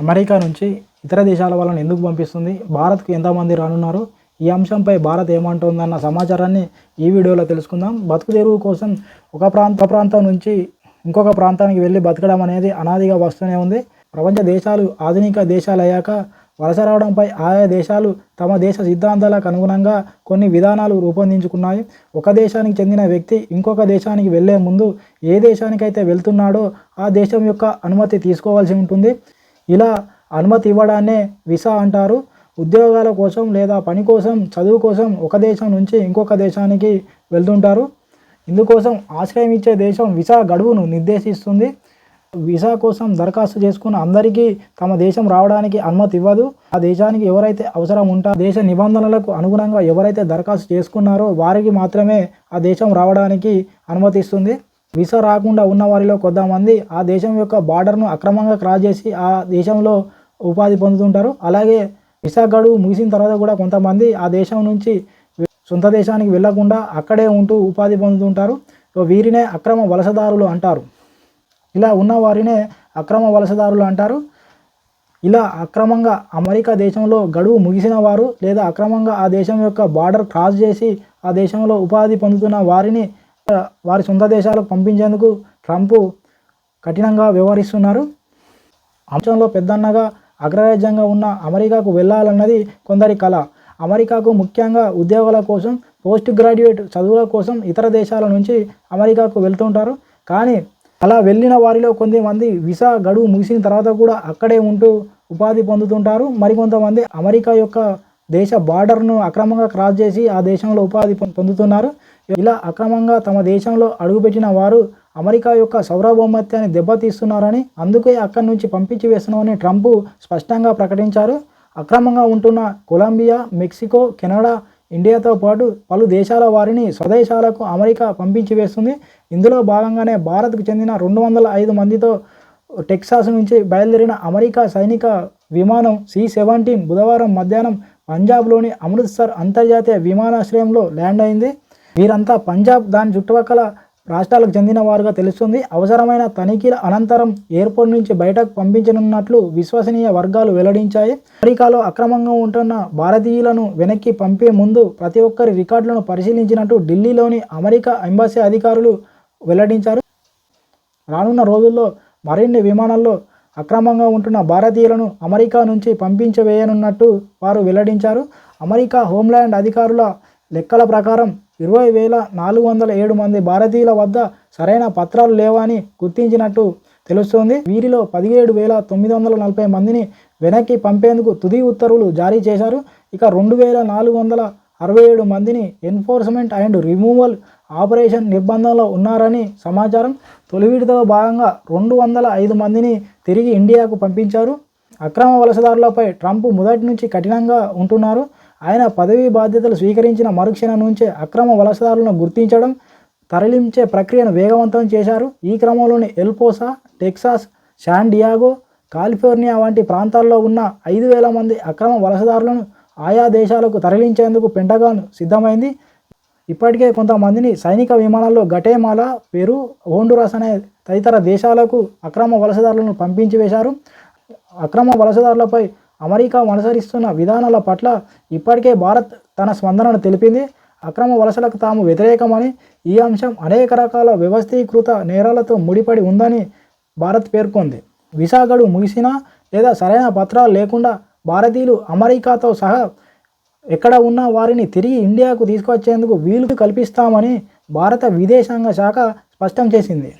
America నుంచి ఇతర దేశాల వాళ్ళని ఎందుకు పంపిస్తుంది? భారత్కు ఎంతమంది రానున్నారు? ఈ అంశంపై భారత్ ఏమంటుందన్న సమాచారాన్ని ఈ వీడియోలో తెలుసుకుందాం. బతుకు తెరువు కోసం ఒక ప్రాంత ప్రాంతం నుంచి ఇంకొక ప్రాంతానికి వెళ్ళి బతకడం అనేది అనాదిగా వస్తూనే ఉంది. ప్రపంచ దేశాలు ఆధునిక దేశాలు అయ్యాక వలస రావడంపై ఆయా దేశాలు తమ దేశ సిద్ధాంతాలకు అనుగుణంగా కొన్ని విధానాలు రూపొందించుకున్నాయి. ఒక దేశానికి చెందిన వ్యక్తి ఇంకొక దేశానికి వెళ్ళే ముందు ఏ దేశానికైతే వెళ్తున్నాడో ఆ దేశం యొక్క అనుమతి తీసుకోవాల్సి ఉంటుంది. ఇలా అనుమతి ఇవ్వడాన్నే వీసా అంటారు. ఉద్యోగాల కోసం లేదా పని కోసం చదువు కోసం ఒక దేశం నుంచి ఇంకొక దేశానికి వెళ్తుంటారు. ఇందుకోసం ఆశ్రయం ఇచ్చే దేశం వీసా గడువును నిర్దేశిస్తుంది. వీసా కోసం దరఖాస్తు చేసుకున్న అందరికీ తమ దేశం రావడానికి అనుమతి ఇవ్వదు. ఆ దేశానికి ఎవరైతే అవసరం ఉంటా దేశ నిబంధనలకు అనుగుణంగా ఎవరైతే దరఖాస్తు చేసుకున్నారో వారికి మాత్రమే ఆ దేశం రావడానికి అనుమతిస్తుంది వీసా రాకుండా ఉన్న వారిలో కొంతమంది ఆ దేశం యొక్క బార్డర్ను అక్రమంగా క్రాస్ చేసి ఆ దేశంలో ఉపాధి పొందుతుంటారు. అలాగే వీసా గడువు ముగిసిన తర్వాత కూడా కొంతమంది ఆ దేశం నుంచి సొంత దేశానికి వెళ్ళకుండా అక్కడే ఉంటూ ఉపాధి పొందుతుంటారు. వీరినే అక్రమ వలసదారులు అంటారు. ఇలా ఉన్న వారినే అక్రమ వలసదారులు అంటారు. ఇలా అక్రమంగా అమెరికా దేశంలో గడువు ముగిసిన వారు లేదా అక్రమంగా ఆ దేశం యొక్క బార్డర్ క్రాస్ చేసి ఆ దేశంలో ఉపాధి పొందుతున్న వారిని వారి సొంత దేశాలకు పంపించేందుకు ట్రంప్ కఠినంగా వ్యవహరిస్తున్నారు. అంశంలో పెద్దన్నగా అగ్రరాజ్యంగా ఉన్న అమెరికాకు వెళ్ళాలన్నది కొందరి కళ అమెరికాకు ముఖ్యంగా ఉద్యోగాల కోసం పోస్ట్ గ్రాడ్యుయేట్ చదువుల కోసం ఇతర దేశాల నుంచి అమెరికాకు వెళ్తుంటారు. కానీ అలా వెళ్ళిన వారిలో కొంతమంది వీసా గడువు ముగిసిన తర్వాత కూడా అక్కడే ఉంటూ ఉపాధి పొందుతుంటారు. మరికొంతమంది అమెరికా యొక్క దేశ బార్డర్ను అక్రమంగా క్రాస్ చేసి ఆ దేశంలో ఉపాధి పొందుతున్నారు. ఇలా అక్రమంగా తమ దేశంలో అడుగుపెట్టిన వారు అమెరికా యొక్క సౌరభౌమత్యాన్ని దెబ్బతీస్తున్నారని అందుకే అక్కడి నుంచి పంపించి వేస్తున్నామని ట్రంప్ స్పష్టంగా ప్రకటించారు. అక్రమంగా ఉంటున్న కొలంబియా మెక్సికో కెనడా ఇండియాతో పాటు పలు దేశాల వారిని స్వదేశాలకు అమెరికా పంపించి వేస్తుంది. ఇందులో భాగంగానే భారత్కు చెందిన రెండు వందల ఐదు మందితో టెక్సాస్ నుంచి బయలుదేరిన అమెరికా సైనిక విమానం సి సెవెంటీన్ బుధవారం మధ్యాహ్నం పంజాబ్లోని అమృత్సర్ అంతర్జాతీయ విమానాశ్రయంలో ల్యాండ్ అయింది. వీరంతా పంజాబ్ దాని చుట్టుపక్కల రాష్ట్రాలకు చెందిన వారుగా తెలుస్తుంది. అవసరమైన తనిఖీల అనంతరం ఎయిర్పోర్ట్ నుంచి బయటకు పంపించనున్నట్లు విశ్వసనీయ వర్గాలు వెల్లడించాయి. అమెరికాలో అక్రమంగా ఉంటున్న భారతీయులను వెనక్కి పంపే ముందు ప్రతి ఒక్కరి రికార్డులను పరిశీలించినట్టు ఢిల్లీలోని అమెరికా ఎంబసీ అధికారులు వెల్లడించారు. రానున్న రోజుల్లో మరిన్ని విమానాల్లో అక్రమంగా ఉంటున్న భారతీయులను అమెరికా నుంచి పంపించవేయనున్నట్టు వారు వెల్లడించారు. అమెరికా హోంల్యాండ్ అధికారుల లెక్కల ప్రకారం ఇరవై వేల నాలుగు వందల ఏడు మంది భారతీయుల వద్ద సరైన పత్రాలు లేవని గుర్తించినట్టు తెలుస్తోంది. వీరిలో పదిహేడు వేల తొమ్మిది వందల నలభై మందిని వెనక్కి పంపేందుకు తుది ఉత్తర్వులు జారీ చేశారు. ఇక రెండు వేల నాలుగు వందల అరవై ఏడు మందిని ఎన్ఫోర్స్మెంట్ అండ్ రిమూవల్ ఆపరేషన్ నిర్బంధంలో ఉన్నారని సమాచారం. తొలి విడతలో భాగంగా రెండు వందల ఐదు మందిని తిరిగి ఇండియాకు పంపించారు. అక్రమ వలసదారులపై ట్రంప్ మొదటి నుంచి కఠినంగా ఉంటున్నారు. ఆయన పదవీ బాధ్యతలు స్వీకరించిన మరుక్షణం నుంచే అక్రమ వలసదారులను గుర్తించడం తరలించే ప్రక్రియను వేగవంతం చేశారు. ఈ క్రమంలోని El Paso Texas San Diego California వంటి ప్రాంతాల్లో ఉన్న ఐదు వేల మంది అక్రమ వలసదారులను ఆయా దేశాలకు తరలించేందుకు పెంటగాన్ సిద్ధమైంది. ఇప్పటికే కొంతమందిని సైనిక విమానాల్లో గటేమాల పెరు హోండురాస్ అనే తదితర దేశాలకు అక్రమ వలసదారులను పంపించి వేశారు అక్రమ వలసదారులపై అమెరికా అనుసరిస్తున్న విధానాల పట్ల ఇప్పటికే భారత్ తన స్పందనను తెలిపింది. అక్రమ వలసలకు తాము వ్యతిరేకమని ఈ అంశం అనేక రకాల వ్యవస్థీకృత నేరాలతో ముడిపడి ఉందని భారత్ పేర్కొంది. వీసా గడువు ముగిసినా లేదా సరైన పత్రాలు లేకుండా భారతీయులు అమెరికాతో సహా ఎక్కడ ఉన్న వారిని తిరిగి ఇండియాకు తీసుకొచ్చేందుకు వీలు కల్పిస్తామని భారత విదేశాంగ శాఖ స్పష్టం చేసింది.